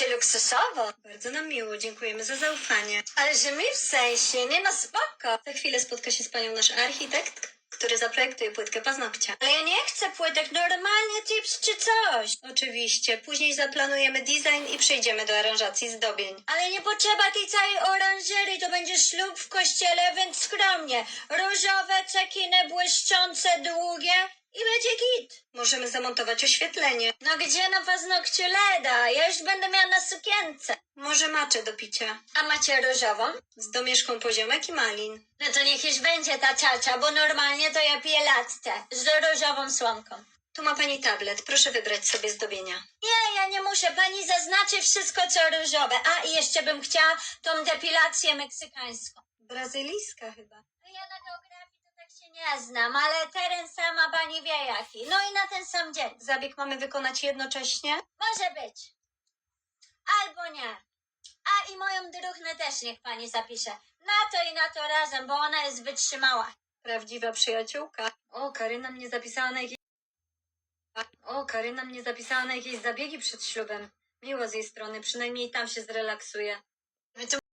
macie luksusowo. Bardzo nam miło, dziękujemy za zaufanie. Ale że my w sensie, nie no spoko. Za chwilę spotka się z panią nasz architekt, który zaprojektuje płytkę paznokcia. Ale ja nie chcę płytek, normalnie tips czy coś. Oczywiście, później zaplanujemy design i przejdziemy do aranżacji zdobień. Ale nie potrzeba tej całej oranżerii, to będzie ślub w kościele, więc skromnie. Różowe, cekiny, błyszczące, długie i będzie git. Możemy zamontować oświetlenie. No gdzie na paznokciu Leda? Ja już będę miała na sukience. Może macze do picia. A macie różową? Z domieszką poziomek i malin. No to niech już będzie ta ciacia, bo normalnie to ja piję latte z różową słomką. Tu ma pani tablet, proszę wybrać sobie zdobienia. Nie, ja nie muszę. Pani zaznaczy wszystko, co różowe. A i jeszcze bym chciała tą depilację meksykańską. Brazylijska chyba. No ja na geografii to tak się nie znam, ale teren sama pani wie jaki. No i na ten sam dzień. Zabieg mamy wykonać jednocześnie? Może być. Albo nie. A i moją druchnę też niech pani zapisze. Na to i na to razem, bo ona jest wytrzymała. Prawdziwa przyjaciółka. O, Karyna mnie zapisała na jakieś... O, Karyna mnie zapisała na jakieś zabiegi przed ślubem. Miło z jej strony, przynajmniej tam się zrelaksuje.